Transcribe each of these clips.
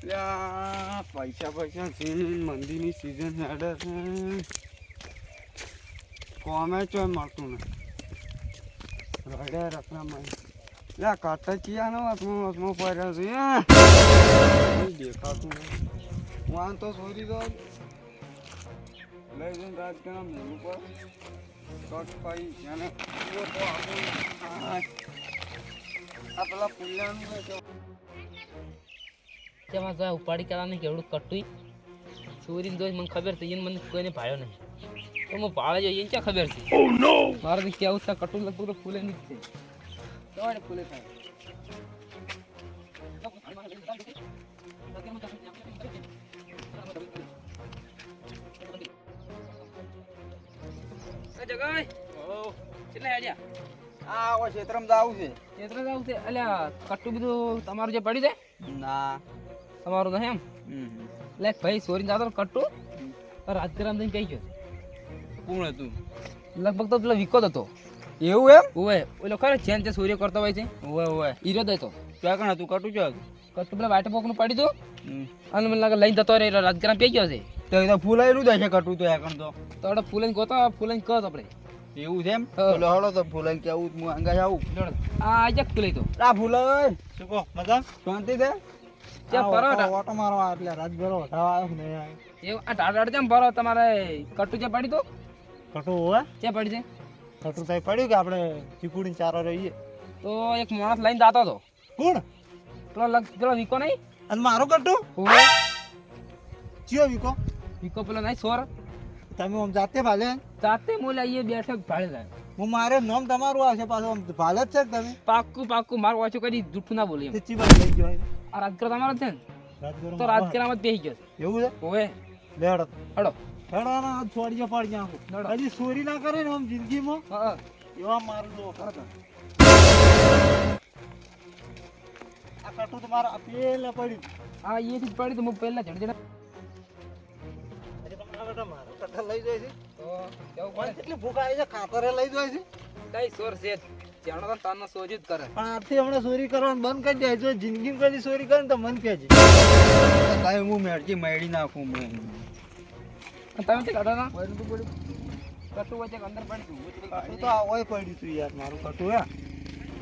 પૈસા પૈસા છે મંદીની સિઝન હેડે છે. કોમે ચોય મળતું નહીં રડે રખડામાં. લ્યા કાટા ચિયાનો વસમાં વસમાં પડ્યા છે દેખાતું વાન તો છોડી દો. લઈ જઈને રાજકારણ મેલું પર. શોર્ટ પાઈ આપણું આ પેલા પુલ્યાનું તેમાં તો ઉપાડી કરવાની કેવડું કટુઈ ચોરીને દોષ મને ખબર છે એને મને કોઈને ભાળ્યો નહીં. તો હું ભાળે જોઈએ એને ક્યાં ખબર છે? મારે તો કેવું છે કટું લગભગ તો ફૂલે નહીં જ છે. તમારે ફૂલે થાય એ જગાઈ! કેટલા હેડ્યા? આ ક્ષેત્રમાં જાવું છે. ચેતરા જાવ છે? અલ્યા કટ્ટું બધું તમારું જે પડી જાય ના. તમારું એમ લે ભાઈ સોરી જાતો કટ્ટું. રાજગ્રામ થઈને કઈ ગયો? કોણ હતું? લગભગ તો પેલો વિકો હતો. એવું એમ? ઓવે ઓલો ખરે ચેન તે સૂર્ય કરતો હોય છે. ઓવે ઓવે. ઈરો દેતો ક્યાં કણ હતું? કટું ક્યાં કટુ પેલા વાટે પોકનું પડી દો અને મને લાગે લઈને જતો રહે રાજગ્રામ પી ગયો છે? તો એ તો ફૂલાયેલું જ હશે કટું તો એકણ તો. તો આપણે ફૂલન ગોતો ફૂલન કહો આપણે. એવું છે એમ. બોલો હળો તો ફૂલાઈને કેવું હું અંગા આવું. આ આજે ફૂલાઈ તો. આ ફૂલાય. શું કહો મજા? શાંતિ દે ત્યાં પરોઠા. ઓટો મારવા એટલે રાજભરો વધાવા આવ્યો ને એવું આ ટાટા જેમ ભરો? તમારે કટ્ટું જે પડી તો? કટુ હોય જે પડી છે કટુ તો પડ્યું કે આપણે ચીકુડી ચારો રહીએ. તો એક માણસ લઈને જાતો હતો. કોણ? પેલો લગ પેલો વિકો નહીં? અને મારો કટુ? ચિયો વિકો? વિકો પેલો નહીં સોર. તમે આમ જાતે ભાલે? જાતે આઈએ બેઠક ભાડે જાય. હું મારે નામ તમારું આવશે પાછું ભાલે જ છે તમે? પાક્કું પાક્કું મારું વાંચું કરી જૂઠું ના બોલી એમ. લઈ ગયો હોય. આ રાજગર તમારો છે ને તો રાજગર આમાં બેસી ગયો છે. એવું છે? ઓવે. લેડો હડો. હેડો ના છોડીએ પાડી લેડો. હજી ચોરી ના કરે ને આમ જિંદગીમાં? હા, હા. એવા મારું જો. આ કટુ તો મારા પેલે પડ્યું. આ એ જ પડી તો હું પહેલા ચડી કઠલ લઈ જાય છે. પડે? કેટલી ભૂખ આવી છે? ખાતરે લઈ જાય છે? કઈ સોર છે? જાણો તો તારનો સોજી જ કરે. પણ આથી હમણાં ચોરી કરવાનું બંધ કરી દે. જો જિંદગી કદી ચોરી કરે તો મન કહેજે કાંઈ હું મેળજી મેળી નાખું મેં. તમે તે કાઢો ના. પડ્યું કશું વચ્ચે અંદર પડી ગયું હું થોડું કટુ તો આ ઓય પડ્યું તું યાર. મારું કટુ હે.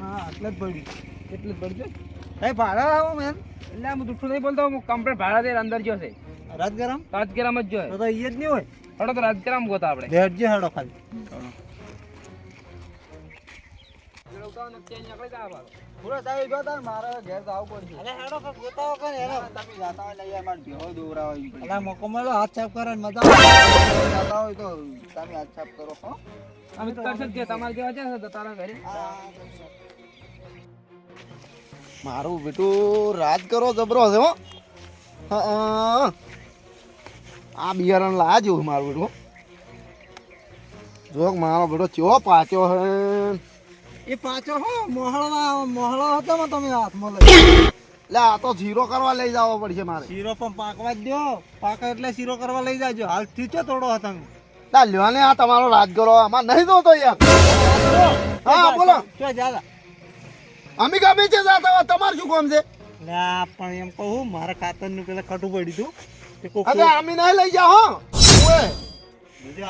હા એટલે જ પડ્યું એટલે જ પડ્યું એ ભાડા આવો મેન એટલે હું જૂઠું નહીં બોલતો. હું કમ્પ્લેટ ભાડા દે અંદર જો છે. રાજગરામ? રાજગરામ જ જો તો તો જ નહીં હોય. હડો તો રાજગરામ ગોતા આપણે. બેઠજે હડો ખાલી. પૂરા સાહેબ જો તાર મારે ઘેર તો પડશે. અરે હેડો કે ગોતાવો કે હેડો. તમે જાતા હોય ને અહીંયા મારે ભેહો દોરાવો એમ પડી. અલા મોકો મળ્યો હાથ છાપ કરો ને મજા જાતા હોય તો તમે હાથ છાપ કરો હો. અમે તો કરશે જ તમારે જેવા છે તારા ઘરે. મારું બેટું રાજ કરો જબરો છે હો. હા આ બિયારણ લાયા જેવું મારું બેટું જો મારો બેટો ચેવો પાચ્યો હે. એ પાછો હો મોહળવા મોહળો હતો ને તમે હાથમાં લઈ. લે આ તો જીરો કરવા લઈ જવો પડશે મારે. શીરો પણ પાકવા જ દો. પાકે એટલે શીરો કરવા લઈ જાજો. હાલ થીચો થોડો હતો લા લ્યો ને આ તમારો રાજગરો આમાં નહીં જોતો યાર. હા બોલો. ક્યાં જાદા અમે ગમે છે જાતા હોય તમારે શું કામ છે? લે પણ એમ કહું મારા ખાતરનું પેલા ખટું પડ્યું તું અરે અમે નહીં લઈ જાઓ હો.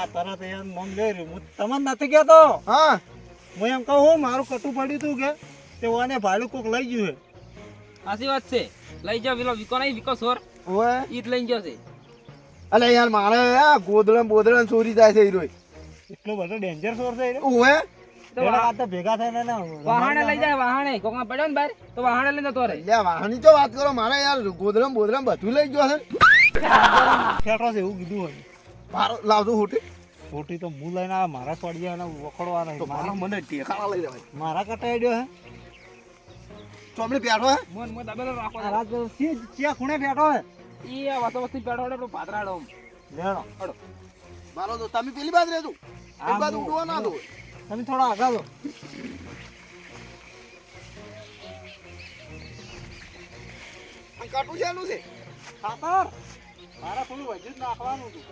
આ તરત એમ લઈ રહ્યું. હું તમને નથી કહેતો. હા. હું એમ કહું મારું કટું પડ્યું હતું કે તે ઓને ભાડું કોક લઈ ગયું છે. સાચી વાત છે. લઈ જાવ પેલો વિકો નહીં વિકો સોર. ઓએ ઈ લઈ ગયો છે. અલે યાર મારે આ ગોદડમ બોદળમ ચોરી થાય છે હીરોય એટલો બધો ડેન્જર સોર છે એ ઓએ ભેગા થઈને ને વાહણે લઈ જાય વાહણે. કોકમાં પડ્યો ને બહાર તો વાહણે લઈને તો લ્યા વાહની તો વાત કરો મારે યાર ગોદરમ બોદડમ બધું લઈ ગયો છે એવું કીધું હોય. મારો લાવજો હોટી. ખોટી તો હું લઈને આવે મારા છોડીએ અને વખડવાના તો મારો મને ટેકાળા લઈ લેવાય. મારા કટાડ્યો હે. ચોમડી બેઠો હે? મન મોન દાબેલો રાખો આ રાત ચિયા ખૂણે બેઠો હે? ઈ આ વાતો વસ્તી બેઠો ને પેલો પાતરાડો લેણો મારો તો તમે પેલી બાજુ રહેજો. એક બાજુ ઉડવા ના દો. તમે થોડા આગળ લો આ કાટું છે એનું છે? ખાતર? મારા થોડું વજન નાખવાનું હતું.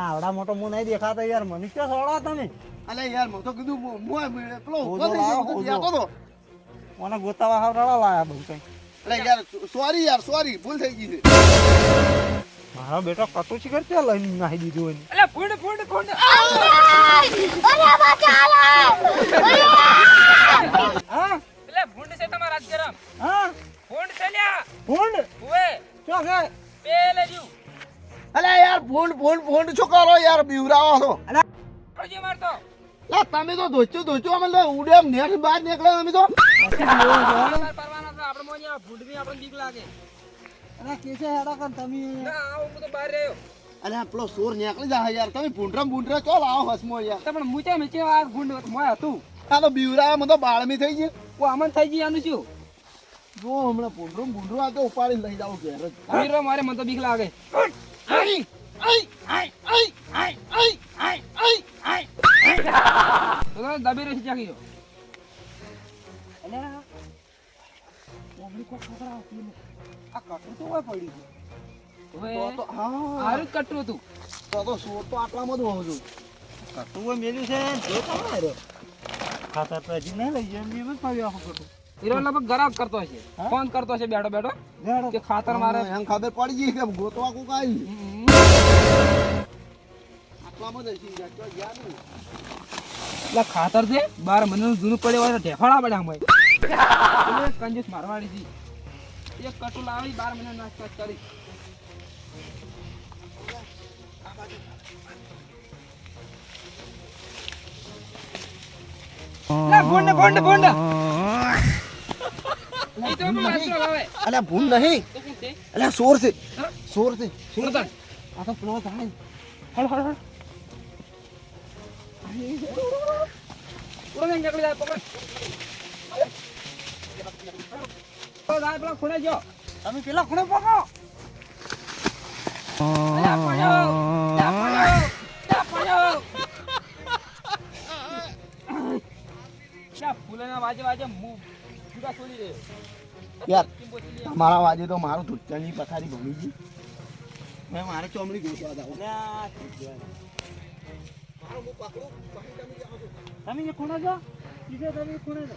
આવડા મોટો મુ નહીં દેખાતો યાર મનુષ્ય સોડા તમે અલે યાર મો તો. કીધું મો મને ગોતાવા હાવ રડા લાયા બધું કઈ. અલ્યા યાર સોરી યાર સોરી ભૂલ થઈ ગઈ છે મારો બેટો શિખર લઈને નાખી દીધું એને અલે ફૂંડ ફૂંડ ફૂંડ હા એટલે ફૂંડ છે તમારા રાજગરમ હા ફૂંડ છે લ્યા ભૂંડ ઉવે શું છે પેલે જુ અલે યાર ફોન ફોન ફોન છો કરો યાર બીવરાવો છો ફોડજે મારતો લા તમે તો ધોચો ધોચો અમે તો ઉડે એમ નેટ બહાર નીકળે અમે તો આપણે મોન્યા ફૂંડની આપણે બીક લાગે અરે કેસે હેડા કર તમે ના આવો હું તો બહાર રહ્યો અલ્યા પેલો સોર નીકળી જાય યાર તમે ભૂંડરા ભૂંડરા ચો લાવો હસમો યાર તો પણ મૂચા મેચે આ ફૂંડ મોય હતું આ તો બીવરા મને તો બાળમી થઈ ગઈ ઓ આમન થઈ ગઈ આનું શું જો હમણાં ભૂંડરું ભૂંડરું આ તો ઉપાડી લઈ જાવ ઘેર જ અમીરો મારે મને તો બીક લાગે આઈ આઈ આઈ આઈ આઈ આઈ આઈ આઈ આઈ તો તમે દબી રહી ચાકી જો અલ્યા આવતી આ તો હોય તો તો હા. હારું કટરું હતું. તો તો સોર તો આટલામાં જ હોવો છું કટુ હોય મેલ્યું છે જો તમારે રહ્યો ખાતા તો હજી નહીં લઈ જાય એમ જ આખું કટુ. હીરો લગભગ ગરાક કરતો છે? ફોન કરતો છે બેઠો બેઠો કે ખાતર મારે એમ ખબર પડી ગઈ કે ગોતવા કો કાઈ હમ. આટલામાં જ તો ખાતર છે બાર મહિનાનું જૂનું પડ્યું હોય તો ઢેફાડા પડ્યા કંજૂસ મારવાડી એક કટુ લાવી બાર મહિના નાસ્તો કરી ભૂંડ, ભૂંડ, ભૂંડ. અલ્યા ભૂલ નહીં. અલ્યા સોર છે. સોર છે. ભૂંડ આ તો પેલો થાય હળ, હળ, હળ. ઉડો ને પકડ. જાય પેલા ખૂણે જો. તમે પેલા ખૂણે પકો ફૂલેના વાજે વાજે મું છોડી. યાર ચીંબો વાજે તો મારું ધૂળચાની પથારી ભમી ગઈ. મેં મારે ચોમડી ગોતવા જાવ. તમે એ ખૂણે જો બીજે તમે ખૂણે જો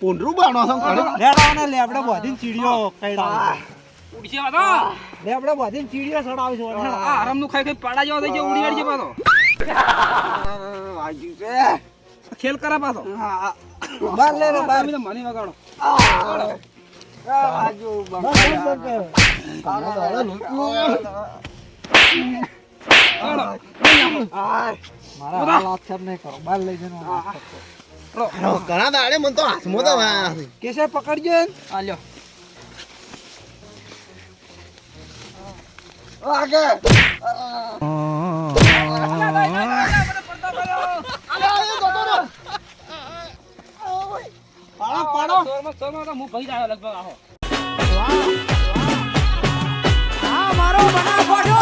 પૂંડરું બાણો છો ખરું? લેડો ને લેબડે બોધીન ચીડિયો કઈડા ઉડશે પાછો. લેબડે બધીને ચીડીઓ ચડાવશો આરામ આરામનું ખાઈ ખાઈ પાડા જેવો થઈ ગયો ઉડી વળશે પાછો. વાગ્યું છે. ખેલ કરા પાછો. બાર લે રે બાર. મને તો મને વગાડો. વાગ્યું બસ, મારા લાથર નહીં કરો. બહાર લઈ જઈને ઘણા દાડે મને તો હાથમાં તો કેસે પકડજો આલ્યો મારો બના ફોટો